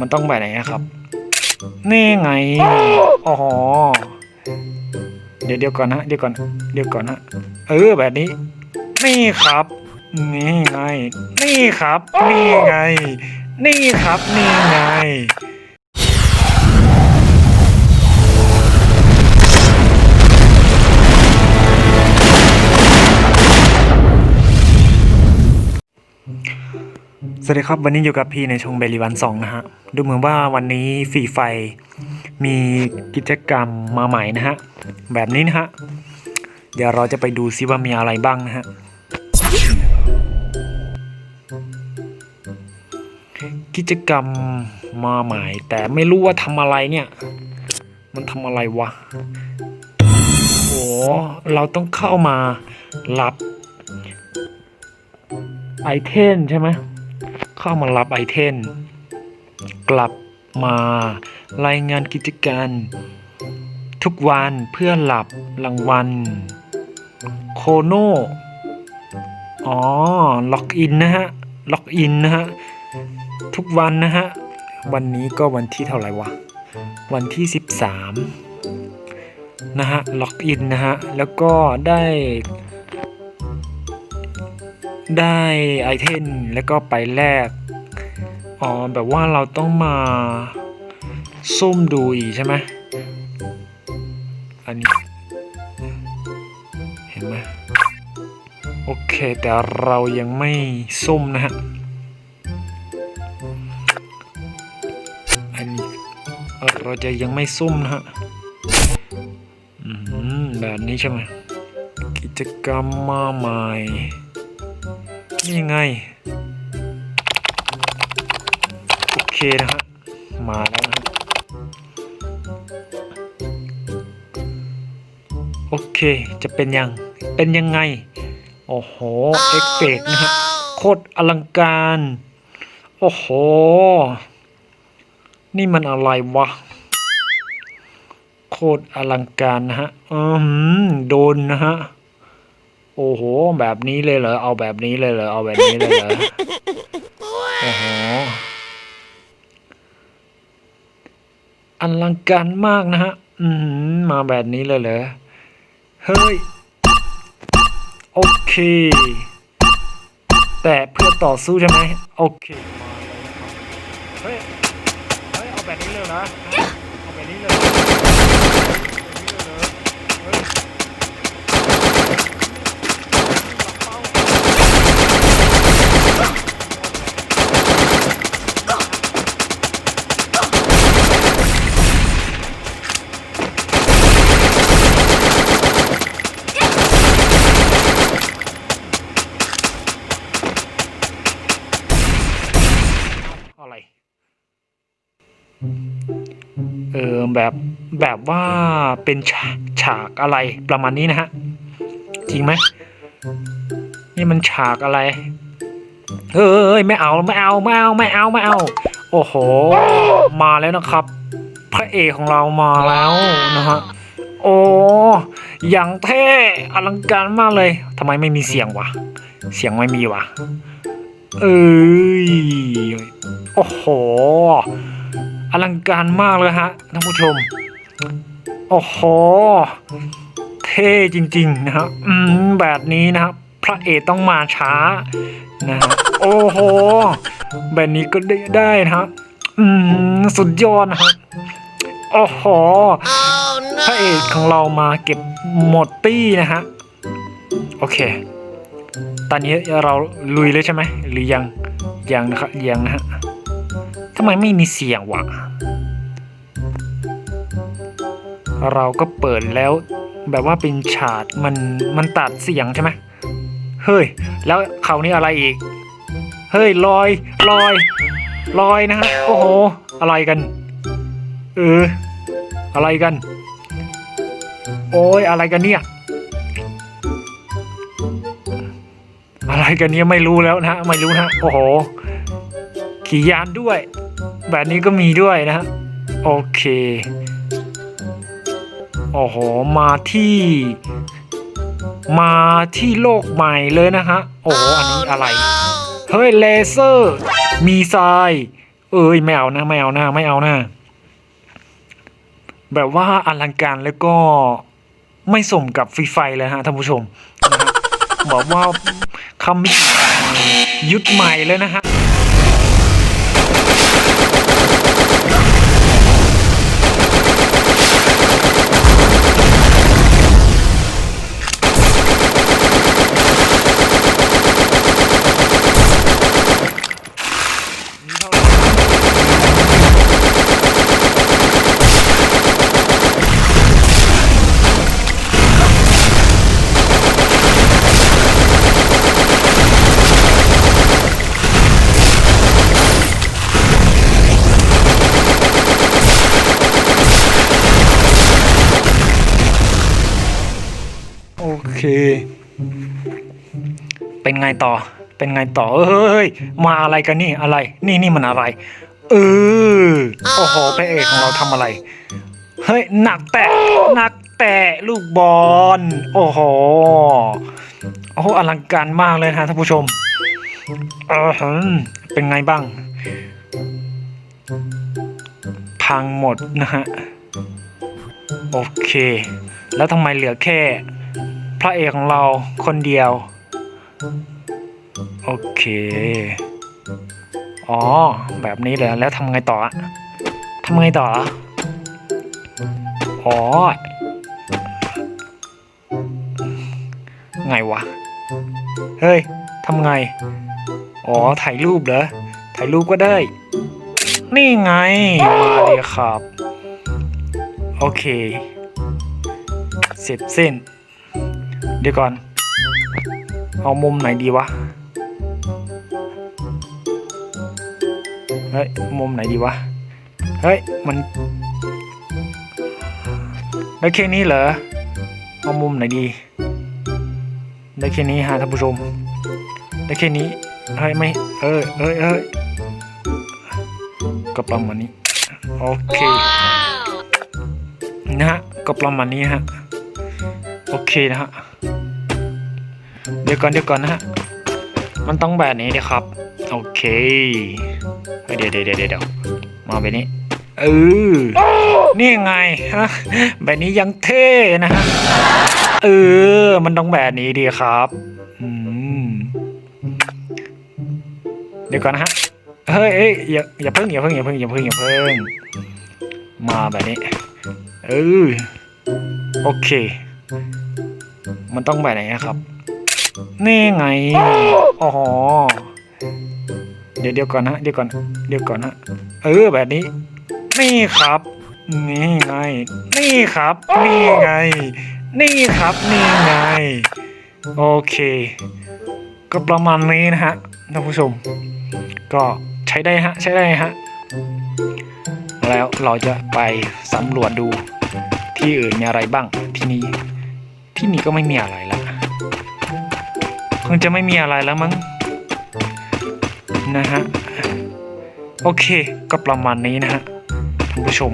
มันต้องไปไหนนะครับ นี่ไงอ๋อเดี๋ยวเดี๋ยวก่อนนะ เดี๋ยวก่อน เดี๋ยวก่อนนะ เออแบบนี้ นี่ครับ นี่ไง นี่ครับ นี่ไง นี่ครับ นี่ไง สวัสดีครับ วันนี้อยู่กับพี่ในชงเบลีวันสองนะฮะ ดูเหมือนว่าวันนี้ฟรีไฟมีกิจกรรมมาใหม่นะฮะ แบบนี้นะฮะ เดี๋ยวเราจะไปดูซิว่ามีอะไรบ้างนะฮะ กิจกรรมมาใหม่ แต่ไม่รู้ว่าทำอะไรเนี่ย มันทำอะไรวะ โอ้เราต้องเข้ามารับไอเทมใช่ไหม เข้ามารับไอเทมกลับมารายงานกิจการ ทุกวันเพื่อหลับรางวัลโคโนอ๋อ ล็อกอินนะฮะ ล็อกอินนะฮะ ทุกวันนะฮะ วันนี้ก็วันที่เท่าไหร่วะ วันที่ 13 นะฮะ ล็อกอินนะฮะ แล้วก็ได้ ได้ไอเทมแล้วก็ไปแลก อ๋อ แบบว่าเราต้องมาซุ่มดูอีกใช่ไหมอันนี้ เห็นไหมโอเค แต่เรายังไม่ซุ่มนะฮะ อันนี้เราจะยังไม่ซุ่มนะฮะอืมแบบนี้ใช่ไหมกิจกรรมมาใหม่นี่ไง นะฮะมาแล้วนะฮะโอเค จะเป็นยัง เป็นยังไง โอ้โห เอฟเฟกต์นะฮะ โคตรอลังการ โอ้โห นี่มันอะไรวะ โคตรอลังการนะฮะ อืม โดนนะฮะ โอ้โห แบบนี้เลยเหรอ เอาแบบนี้เลยเหรอ เอาแบบนี้เลยเหรอ อลังการมากนะฮะ อืมมาแบบนี้เลยเหรอ เฮ้ย โอเค แต่เพื่อต่อสู้ใช่ไหมโอเค เฮ้ย เฮ้ย เอาแบบนี้เลยนะ เอาแบบนี้เลย เออแบบแบบว่าเป็นฉาฉากอะไรประมาณนี้นะฮะจริงไหมนี่มันฉากอะไรเฮ้ยไม่เอาไม่เอาไม่เอาไม่เอาไม่เอา โอ้โห มาแล้วนะครับ พระเอกของเรามาแล้วนะฮะโอ้อย่างเท่อลังการมากเลยทำไมไม่มีเสียงวะเสียงไม่มีวะเอ้ยโอ้โห อลังการมากเลยฮะท่านผู้ชม โอ้โห เท่จริงๆนะฮะอืมแบบนี้นะครับพระเอกต้องมาช้านะฮะโอ้โห แบบนี้ก็ได้ได้นะฮะอืมสุดยอดนะฮะโอ้โหพระเอกของเรามาเก็บหมดตี้นะฮะโอเค ตอนนี้เราลุยเลยใช่ไหมหรือยังยังนะครับยังนะฮะำไมไม่มีเสียงวะ เราก็เปิดแล้วแบบว่าเป็นฉากมันมันตัดเสียงใช่ไหมเฮ้ย แล้วเขานี่อะไรอีก เฮ้ยลอยลอยลอยนะฮะโอ้โห อะไรกัน เออ อะไรกัน โอ้ยอะไรกันเนี่ย อะไรกันเนี่ยไม่รู้แล้วนะไม่รู้นะโอ้โห ขี่ยานด้วย แบบนี้ก็มีด้วยนะฮะโอเค โอ้โห มาที่ มาที่โลกใหม่เลยนะฮะ โอ้โห อันนี้อะไร เฮ้ย เลเซอร์ มีทราย เอ้ยไม่เอานะไม่เอานะไม่เอานะ แบบว่าอลังการแล้วก็ไม่สมกับฟรีไฟเลยฮะท่านผู้ชมนะบอกว่าคำมิยุดใหม่เลยนะฮะ โอ เค เป็นไงต่อ เป็นไงต่อ เอ้ย มาอะไรกันนี่อะไร นี่นี่มันอะไร เออ โอ้โหพระเอกของเราทำอะไร เฮ้ย หนักแตะหนักแตะลูกบอล โอ้โห โอ้โหอลังการมากเลยนะท่านผู้ชมเออหืมเป็นไงบ้าง พังหมดนะฮะ โอเค แล้วทำไมเหลือแค่ พระเอกของเราคนเดียว โอเค อ๋อ แบบนี้เลยแล้วทำไงต่ออะทำไงต่ออะอ๋อ ไงวะ เฮ้ยทำไง อ๋อ ถ่ายรูปเหรอ ถ่ายรูปก็ได้ นี่ไง มาเลยครับ โอเค เสร็จสิ้น เดี๋ยวก่อน เอามุมไหนดีวะ เฮ้ย มุมไหนดีวะ เฮ้ย มันได้แค่นี้เหรอ เอามุมไหนดี ได้แค่นี้ฮะท่านผู้ชม ได้แค่นี้ เฮ้ยไม่ เออเอ้ยเอ้ยก็ประมาณนี้ โอเค นะฮะ ก็ประมาณนี้ฮะ โอเคนะฮะ เดี๋ยวก่อนเดี๋ยวก่อนนะฮะ มันต้องแบบนี้เดี๋ยวครับ โอเคเฮ้ยเดี๋ยวเดี๋ยวเดี๋ยวเดี๋ยวมาแบบนี้ เออ นี่ไงฮะ แบบนี้ยังเท่นะฮะ เออ มันต้องแบบนี้ดีครับอืมเดี๋ยวก่อนนะฮะ เฮ้ยเอ้ยอย่าอย่าเพิ่งอย่าเพิ่งอย่าเพิ่งอย่าเพิ่งอย่าเพิ่ง มาแบบนี้ เออ โอเค มันต้องแบบไหนครับ นี่ไงอ๋อเดี๋ยวเดี๋ยวก่อนนะเดี๋ยวก่อน เดี๋ยวก่อนนะเออแบบนี้ นี่ครับ นี่ไง นี่ครับ นี่ไง นี่ครับ นี่ไง โอเค ก็ประมาณนี้นะฮะท่านผู้ชม ก็ใช้ได้ฮะ ใช้ได้ฮะ แล้วเราจะไปสำรวจดูที่อื่นมีอะไรบ้างที่นี่ที่นี่ก็ไม่มีอะไรและค งจะไม่มีอะไรแล้วมั้งนะฮะ โอเค ก็ประมาณนี้นะฮะท่านผู้ชม